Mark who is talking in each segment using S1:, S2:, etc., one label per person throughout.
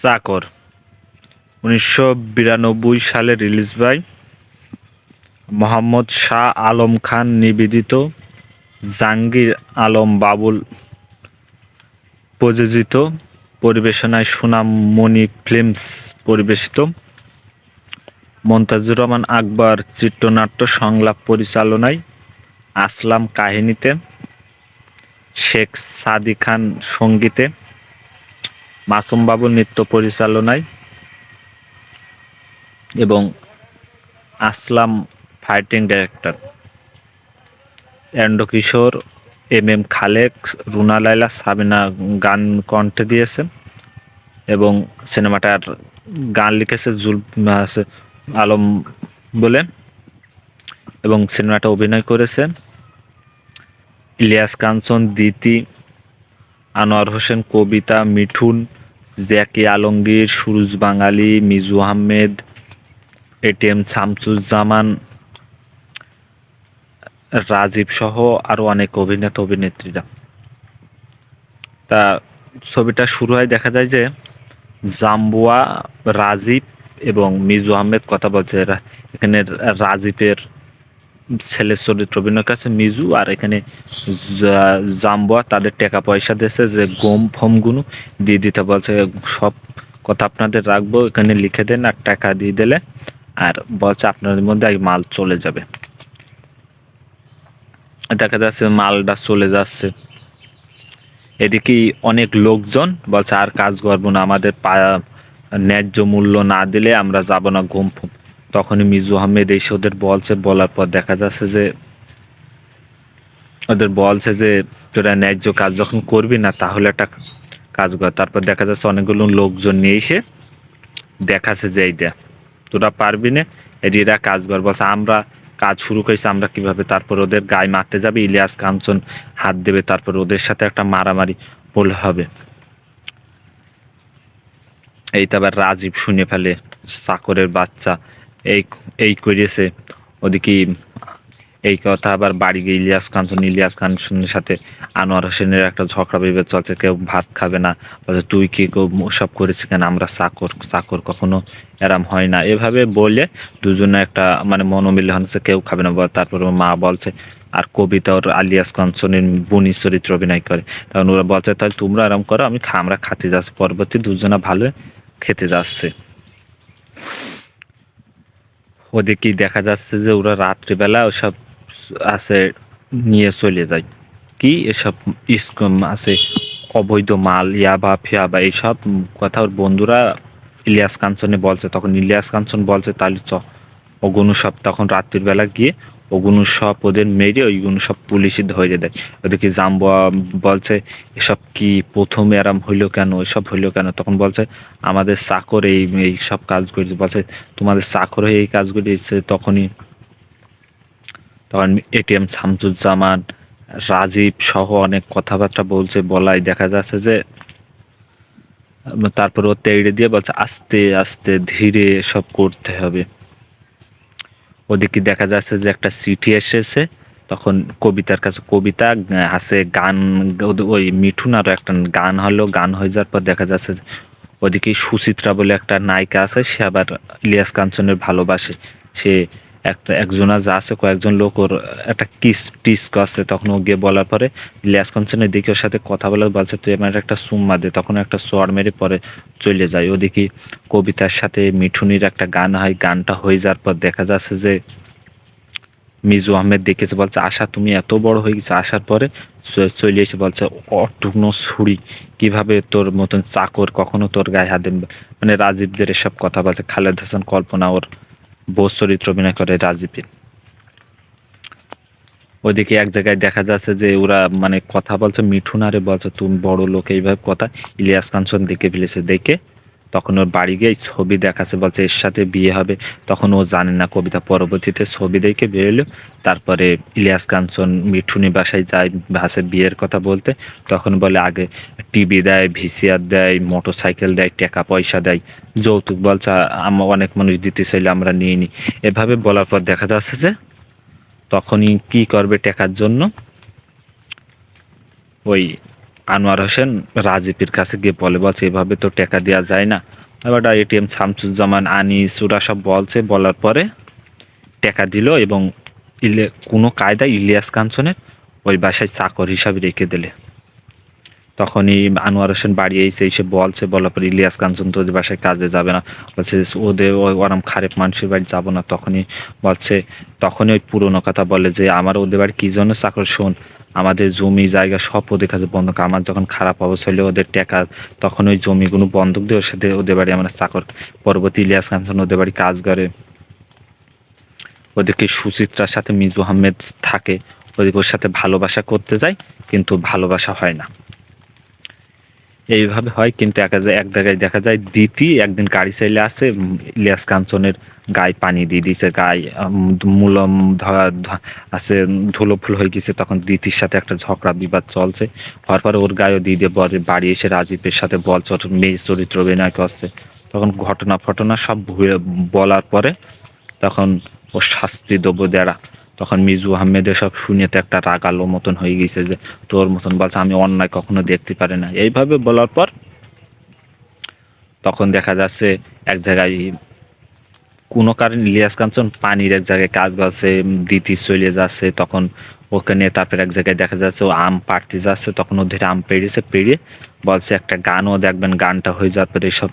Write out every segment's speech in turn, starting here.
S1: চাকর। উনিশশো বিরানব্বই সালে রিলিজ বাই মোহাম্মদ শাহ আলম খান নিবেদিত জাহাঙ্গীর আলম বাবুল প্রযোজিত পরিবেশনায় সুনামণি ফিল্মস পরিবেশিত। মন্তাজুর রহমান আকবর চিত্রনাট্য সংলাপ পরিচালনায় আসলাম কাহিনীতে। শেখ সাদি খান সঙ্গীতে। মাসুম বাবুর নৃত্য পরিচালনায় এবং Aslam fighting director Andrew Kishore, M M Khalek, Runa Laila Sabina গান কণ্ঠে দিয়েছে এবং সিনেমাটার গান লিখেছে জুল আলম বলে এবং সিনেমাটা অভিনয় করেছে ইলিয়াস কাঞ্চন, দিতি, আনোয়ার হোসেন, কবিতা, মিঠুন জ্যাকি আলমগীর, সুরুজ বাঙালি, মিজু আহমেদ, এটিএম শামসুজ্জামান, রাজীব সহ আরও অনেক অভিনেতা, অভিনেত্রীরা। তা ছবিটা শুরু হয়, দেখা যায় যে জাম্বুয়া, রাজীব এবং মিজু আহমেদ কথা বলছে। এখানে রাজীবের ছেলের চরিত্র অভিনয় কাছে মিজু, আর এখানে জাম্বুয়া তাদের টাকা পয়সা দিয়েছে যে গম ফমগুলো দিয়ে দিতে বলছে, সব কথা আপনাদের রাখব, এখানে লিখে দেন আর টাকা দিয়ে দিলে, আর বলছে আপনাদের মধ্যে মাল চলে যাবে। দেখা যাচ্ছে মালটা চলে যাচ্ছে। এদিকে অনেক লোকজন বলছে, আর কাজ করব না, আমাদের ন্যায্য মূল্য না দিলে আমরা যাব না ঘুম তখনই মিজু আহমেদ এসে ওদের বলছে, বলার পর দেখা যাচ্ছে যে ওদের বলছে যে, তোরা ন্যায্য কাজ যখন করবি না, তাহলে একটা কাজ কর। তারপর দেখা যাচ্ছে অনেকগুলো লোকজন নিয়ে এসে দেখাচ্ছে যে এইটা তোরা পারবি না এরা কাজ কর। বলছে, আমরা কাজ শুরু করেছি, আমরা কীভাবে? তারপর ওদের গায়ে মারতে যাবে, ইলিয়াস কাঞ্চন হাত দেবে, তারপর ওদের সাথে একটা মারামারি বলে হবে। এইটা আবার রাজীব শুনে ফেলে, চাকরের বাচ্চা। এই এই করিয়েছে। ওদিকে এই কথা আবার বাড়ি গিয়ে ইলিয়াস কাঞ্চন ইলিয়াস কাঞ্চনের সাথে আনোয়ার হোসেনের একটা ঝগড়া বিভেদ চলছে, কেউ ভাত খাবে না। বলছে তুই কি কেউ সব করেছিস কেন? আমরা চাকর চাকর কখনো এরাম হয় না। এভাবে বলে দুজনে একটা মানে মনোমিল হচ্ছে, কেউ খাবে না। তারপর মা বলছে, আর কবিতা ওর আলিয়াস কাঞ্চনের বুনি চরিত্র অভিনয় করে। তখন ওরা বলছে, তাহলে তোমরা আরাম করো, আমি আমরা খাতে যাচ্ছি। পরবর্তী দুজনা ভালো খেতে যাচ্ছে। ওদিকেই দেখা যাচ্ছে যে ওরা রাত্রিবেলা ওসব আছে নিয়ে চলে যায়। কি? এসব ইসকম আছে, অবৈধ মাল, ইয়াবা, ফিয়াবা এইসব কথা ওর বন্ধুরা ইলিয়াস কাঞ্চনে বলছে। তখন ইলিয়াস কাঞ্চন বলছে, তাহলে চ। ওগুলো সব তখন রাত্রিবেলা গিয়ে ওগুলো সব ওদের মেরে ওইগুলো সব পুলিশই ধরে দেয়। ওদেরকে জাম্বুয়া বলছে, এসব কি প্রথমে আরাম হইল কেন, এসব হইল কেন? তখন বলছে, আমাদের চাকর এই এই সব কাজ করেছে। বলছে, তোমাদের চাকর হয়ে এই কাজগুলি তখনই তখন এটিএম শামসুজ্জামান, রাজীব সহ অনেক কথাবার্তা বলছে, বলাই দেখা যাচ্ছে যে, তারপর ও তেড়ে দিয়ে বলছে, আস্তে আস্তে ধীরে সব করতে হবে। ওদিকে দেখা যাচ্ছে যে একটা সিটি এসেছে। তখন কবিতার কাছে কবিতা আছে গান, ওই মিঠুন আরও একটা গান হলো, গান হয়ে যাওয়ার পর দেখা যাচ্ছে ওদিকে সুচিত্রা বলে একটা নায়িকা আছে, সে আবার ইলিয়াস কাঞ্চনের ভালোবাসে। সে একটা একজনা যা আছে, কয়েকজন লোক ওর একটা কিস টিস আছে, তখন ও গিয়ে বলার পরে, ইলিয়াস কাঞ্চনের দিকে ওর সাথে কথা বলে বলছে, তুই আমার একটা সুম্মা দে। তখন একটা সোয়ার মেরে পরে চলে যায়। ওদিকে কবিতার সাথে মিঠুনির একটা গান হয়, গানটা হয়ে যাওয়ার পর দেখা যাচ্ছে যে মিজু আহমেদ দেখেছে, বলছে, আশা, তুমি এত বড় হয়ে গেছে। আসার পরে চলে এসে বলছে, অটুকনো ছুরি, কীভাবে তোর মতন চাকর কখনো তোর গায়ে হাত মানে রাজীবদের এসব কথা বলছে, খালেদ হাসান কল্পনা ওর বোস চরিত্র অভিনয় করে রাজীবের ওইদিকে এক জায়গায় দেখা যাচ্ছে যে ওরা মানে কথা বলছে, মিঠুন আরে বলছে, তুমি বড় লোক এইভাবে কথা। ইলিয়াস কাঞ্চন দেখে ফেলেছে দেখে। তখন ওর বাড়ি গিয়ে ছবি দেখাচ্ছে, বলছে, এর সাথে বিয়ে হবে। তখন ও জানে না কবিতা পরবর্তীতে ছবি দেখে বেরোলো। তারপরে ইলিয়াস কাঞ্চন, মিঠুনি বাসায় যায় ভাসে বিয়ের কথা বলতে। তখন বলে, আগে টিভি দেয়, ভিসিআর দেয় মোটর সাইকেল দেয়, টাকা পয়সা দেয়। যৌতুক বলছে আমরা অনেক মানুষ দিতে চাইলে আমরা নিয়ে নিই এভাবে বলার পর দেখা যাচ্ছে যে তখনই কি করবে টাকার জন্য? ওই আনোয়ার হোসেন রাজীবের কাছে গিয়ে বলে, বলছে, এভাবে তো টাকা দেওয়া যায় না। এবার এটিএম শামসুজ্জামান আনিস ওরা সব বলছে, বলার পরে টাকা দিল এবং ইলে, কোনো কায়দায় ইলিয়াস কাঞ্চনের ওই বাসায় চাকর হিসাবে রেখে দিলে। তখনই আনোয়ার হোসেন বাড়ি এসে এসে বলছে, বলার পর ইলিয়াস কাঞ্চন তো ওদের বাসায় কাজে যাবে না। বলছে, ওদের ওই ওরম খারেপ মানুষের বাড়ি যাব না। তখনই বলছে, তখনই ওই পুরোনো কথা বলে যে, আমার ওদের বাড়ি কী জন্য চাকর? শোন আমাদের জমি জায়গা সব ওদের কাছে বন্ধক। আমার যখন খারাপ অবস্থা হলে, ওদের টাকা তখন ওই জমিগুলো বন্ধক দিয়ে ওর সাথে ওদের বাড়ি আমরা চাকর। পরবর্তী ইলিয়াস খানসান ওদের বাড়ি কাজ করে, ওদেরকে সুচিত্রার সাথে মিজু আহমেদ থাকে, ওদেরকে ওর সাথে ভালোবাসা করতে যায়, কিন্তু ভালোবাসা হয় না। এইভাবে হয়, কিন্তু এক এক জায়গায় দেখা যায়, দিতি একদিন গাড়ি চাইলে আসে ইলিয়াস কাঞ্চনের গায়ে পানি দিয়ে দিয়েছে গায়ে মূলম ধরা আছে ধুলো ফুল হয়ে গেছে, তখন দিতির সাথে একটা ঝগড়া বিবাদ চলছে। হওয়ার পরে ওর গায়েও দিয়ে দিয়ে বলে বাড়ি এসে রাজীবের সাথে বলছে ওর মেয়ে চরিত্র অভিনয় করছে। তখন ঘটনা ফটনা সব বলার পরে তখন ও শাস্তি দেবো দেড়া তখন মিজু আহমেদের সব শুনে তো একটা রাগালো মতন হয়ে গেছে যে, তোর মতন বলছে, আমি অন্যায় কখনো দেখতে পারি না। এইভাবে বলার পর তখন দেখা যাচ্ছে এক জায়গায় কোনো কারণে ইলিয়াস কাঞ্চন পানির এক জায়গায় কাজ করছে দিতি চলে যাচ্ছে, তখন ওখানে তারপর এক জায়গায় দেখা যাচ্ছে ও আম পাড়তে যাচ্ছে, তখন ওদের আম পেড়েছে, পেড়ে বলছে একটা গানও দেখবেন, গানটা হয়ে যাওয়ার পরে এসব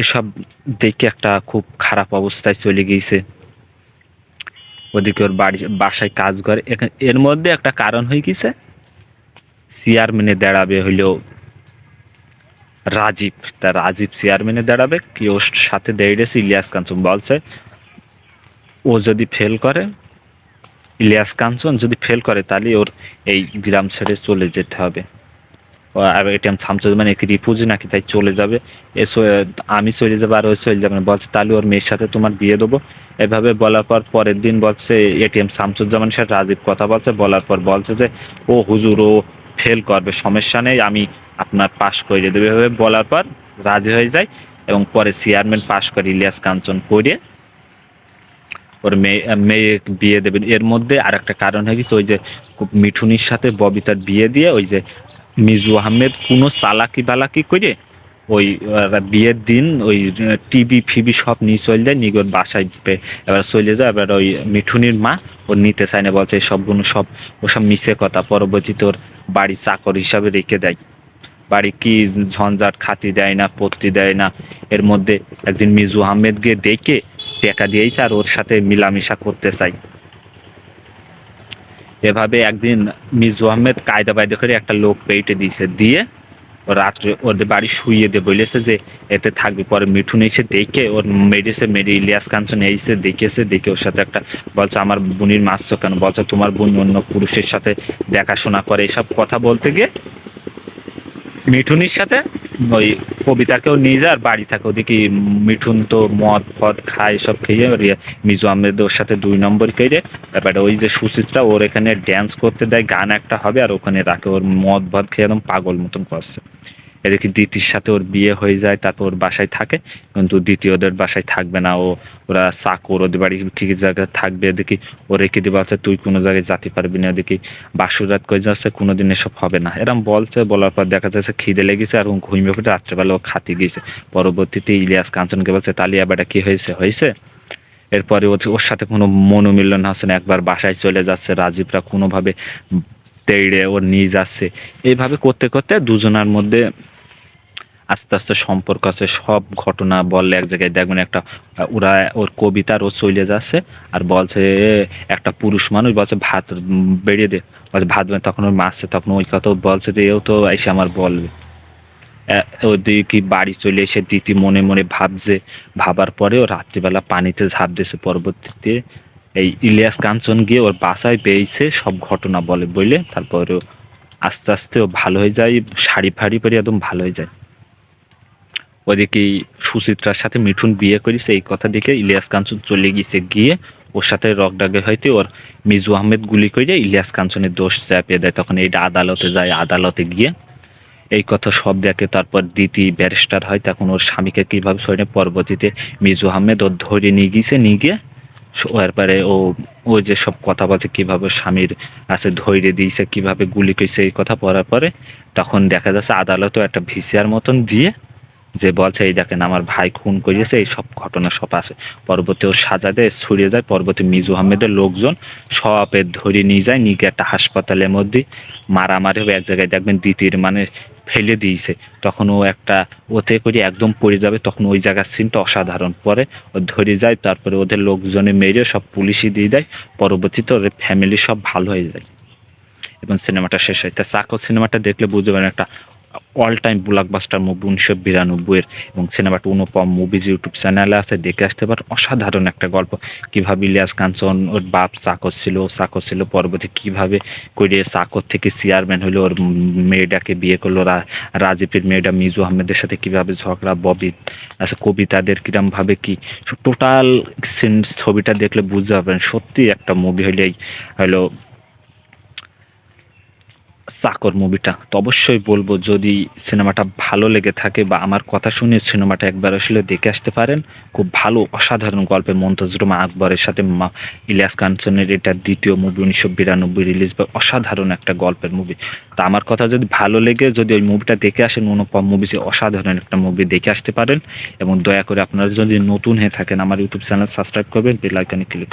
S1: এসব দেখে একটা খুব খারাপ অবস্থায় চলে গিয়েছে ওদিকে ওর বাড়ি, বাসায় কাজ করে। এর মধ্যে একটা কারণ হয়ে গেছে। চেয়ারম্যানে দাঁড়াবে হইলেও রাজীব। তা রাজীব চেয়ারম্যানে দাঁড়াবে, কি ওর সাথে দাঁড়িয়েছে ইলিয়াস কাঞ্চন বলছে, ও যদি ফেল করে, ইলিয়াস কাঞ্চন যদি ফেল করে, তাহলে ওর এই গ্রাম ছেড়ে চলে যেতে হবে। এটিএম মানে নাকি তাই চলে যাবে। এ আমি চলে যাব আর ওই চলে যাবে বলছে, তাহলে ওর মেয়ের সাথে তোমার বিয়ে দেবো। এভাবে বলার পর পরের দিন বলছে এটিএম শামসুজ্জামান রাজীব কথা বলছে। বলার পর বলছে যে, ও হুজুর, ও ফেল করবে, সমস্যা নেই, আমি আপনার পাশ করে দেবে। এভাবে বলার পর রাজি হয়ে যায় এবং পরে চেয়ারম্যান পাশ করে ইলিয়াস কাঞ্চন করে ওর মেয়ে মেয়ে বিয়ে দেবেন। এর মধ্যে আর একটা কারণ হয়ে গেছে, ওই যে মিঠুনির সাথে ববিতার বিয়ে দিয়ে ওই যে মিজু আহমেদ কোনো চালাকি বালাকি করে ওই বিয়ের দিন ওই টিভি ফিবি সব নিয়ে চলে যায় নিগর বাসায় এবার চলে যায়, এবার ওই মিঠুনির মা ও নিতে চায় না, বলছে সবগুলো সব ওসব মিশে কথা, পরবর্তীতে ওর বাড়ি চাকর হিসাবে রেখে দেয়। বাড়ি কি ঝঞ্ঝাট খাতি দেয় না, পত্তি দেয় না, এর মধ্যে একদিন মিজু আহমেদকে দেখে টাকা দিয়েছে আর ওর সাথে মিলামিশা করতে চাই এভাবে একদিন মিজু আহমেদ কায়দা বায়দা করে একটা লোক পেটে দিয়েছে, দিয়ে রাত্রে ওদের বাড়ি শুইয়ে দিয়ে বলেছে যে এতে থাকবে, পরে মিঠুন এসে দেখে ওর মেরেছে, মেরে ইলিয়াস কাঞ্চন এসে দেখেছে, দেখে ওর সাথে একটা বলছে, আমার বোনির মারছো কেন? বলছে, তোমার বোন অন্য পুরুষের সাথে দেখাশোনা করে। এসব কথা বলতে গিয়ে মিঠুনির সাথে ওই কবিতাকেও নিয়ে যায় আর বাড়ি থাকে ওদিকে মিঠুন তো মদ ফদ খায়, সব খেয়ে ইয়ে মিজু আহমেদ ওর সাথে দুই নম্বর কেড়ে তারপরে ওই যে সুচিত্রা, ওর এখানে ড্যান্স করতে দেয়, গান একটা হবে, আর ওখানে রাখে, ওর মদ ভদ খেয়ে একদম পাগল মতন করছে। এদিকে দিতির সাথে ওর বিয়ে হয়ে যায়, তারপর ওর বাসায় থাকে। কিন্তু দ্বিতীয় ওদের বাসায় থাকবে না, ও, ওরা চাকর, ওদের বাড়ি কি জায়গায় থাকবে এদিকে ও রেখে দিবে, বলছে তুই কোনো জায়গায় যেতে পারবি না এদিকে বাসুরাত করে যাচ্ছে, কোনোদিন এসব হবে না। এরম বলছে, বলার পর দেখা যাচ্ছে খিদে লেগেছে আর ঘুমিয়ে পড়ে, রাত্রেবেলা ও খাতে গিয়েছে। পরবর্তীতে ইলিয়াস কাঞ্চনকে বলছে তালিয়া বেটা কি হয়েছে? হয়েছে? এরপরে ওর সাথে কোনো মনোমিলন হচ্ছে না, একবার বাসায় চলে যাচ্ছে, রাজীবরা কোনোভাবে তেড়ে ওর নিয়ে যাচ্ছে এইভাবে করতে করতে দুজনার মধ্যে আস্তে আস্তে সম্পর্ক আছে। সব ঘটনা বললে এক জায়গায় দেখবেন একটা, ওরা ওর কবিতার ও চলে যাচ্ছে আর বলছে একটা পুরুষ মানুষ বলছে, ভাত বেরিয়ে দে। বলছে, ভাত তখন ওর মাসছে তখন ওই কথা বলছে যে এও তো এসে আমার বলবে। ওদিকে কি বাড়ি চলে এসে দিতি মনে মনে ভাবছে। ভাবার পরে ও রাত্রিবেলা পানিতে ঝাঁপ দিয়েছে পরবর্তীতে। এই ইলিয়াস কাঞ্চন গিয়ে ওর বাসায় পেয়েছে, সব ঘটনা বলে বলে তারপরে আস্তে আস্তে ও ভালো হয়ে যায়, শাড়ি ফাড়ি পরে একদম ভালো হয়ে যায়। ওদিকে সুচিত্রার সাথে মিঠুন বিয়ে করেছে, এই কথা দেখে ইলিয়াস কাঞ্চন চলে গিয়েছে, গিয়ে ওর সাথে রক ডাগে হয়তো ওর মিজু আহমেদ গুলি করে ইলিয়াস কাঞ্চনের দোষ চাপিয়ে দেয়, তখন এইটা আদালতে যায়, আদালতে গিয়ে। এই কথা সব দেখে তারপর দিতি ব্যারিস্টার হয়, তখন ওর স্বামীকে কীভাবে সরে পরবর্তীতে মিজু আহমেদ ওর ধরে নিয়ে গিয়েছে, নিয়ে গিয়ে ওর পরে ও ও যে সব কথা বলছে, কীভাবে স্বামীর আছে ধৈর্য দিয়েছে, কীভাবে গুলি করেছে, এই কথা পড়ার পরে তখন দেখা যাচ্ছে আদালতও একটা ভিসিআর মতন দিয়ে যে বলছে, এই দেখেন আমার ভাই খুন করিয়েছে, এই সব ঘটনা সব আছে। পরবর্তী ও সাজা দেয়, ছড়িয়ে যায়। পরবর্তী মিজু আহমেদের লোকজন সপে ধরে নিয়ে যায়, নিয়ে একটা হাসপাতালের মধ্যে মারামারি হবে, এক জায়গায় দেখবেন দ্বিতীয় মানে ফেলে দিয়েছে। তখন ও একটা ওতে করে একদম পড়ে যাবে, তখন ওই জায়গার সিনটা অসাধারণ। পরে ও ধরে যায়, তারপরে ওদের লোকজনে মেরে সব পুলিশই দিয়ে দেয়, পরবর্তীতে ওদের ফ্যামিলি সব ভালো হয়ে যায়। এবং সিনেমাটা শেষ হয়। তা সাকো সিনেমাটা দেখলে বুঝতে পারেন একটা অল টাইম ব্লকবাস্টার মুভি উনিশশো বিরানব্বইয়ের এবং সিনেমাটা অনুপম মুভিজ ইউটিউব চ্যানেলে আছে, দেখে আসতে পারেন। অসাধারণ একটা গল্প। কীভাবে ইলিয়াস কাঞ্চন ওর বাপ চাকর ছিল চাকর ছিল পরবর্তী কীভাবে করে চাকর থেকে চেয়ারম্যান হলো ওর মেয়েটাকে বিয়ে করল রাজীবের মেয়েটা মিজু আহমেদের সাথে কীভাবে ঝগড়া, ববি আচ্ছা কবিতাদের কিরমভাবে কি? টোটাল সিন ছবিটা দেখলে বুঝতে পারবেন সত্যি একটা মুভি হলেই হলো চাকর মুভিটা, তো অবশ্যই বলব যদি সিনেমাটা ভালো লেগে থাকে বা আমার কথা শুনে সিনেমাটা একবার আসলে দেখে আসতে পারেন। খুব ভালো, অসাধারণ গল্পে মন্তজরুমা আকবরের সাথে মা ইলিয়াস কাঞ্চনের এটা দ্বিতীয় মুভি উনিশশো বিরানব্বই রিলিজ বা অসাধারণ একটা গল্পের মুভি। তা আমার কথা যদি ভালো লেগে, যদি ওই মুভিটা দেখে আসেন অনুপম মুভি যে অসাধারণ একটা মুভি দেখে আসতে পারেন। এবং দয়া করে আপনারা যদি নতুন হয়ে থাকেন আমার ইউটিউব চ্যানেল সাবস্ক্রাইব করবেন বেল আইকনে ক্লিক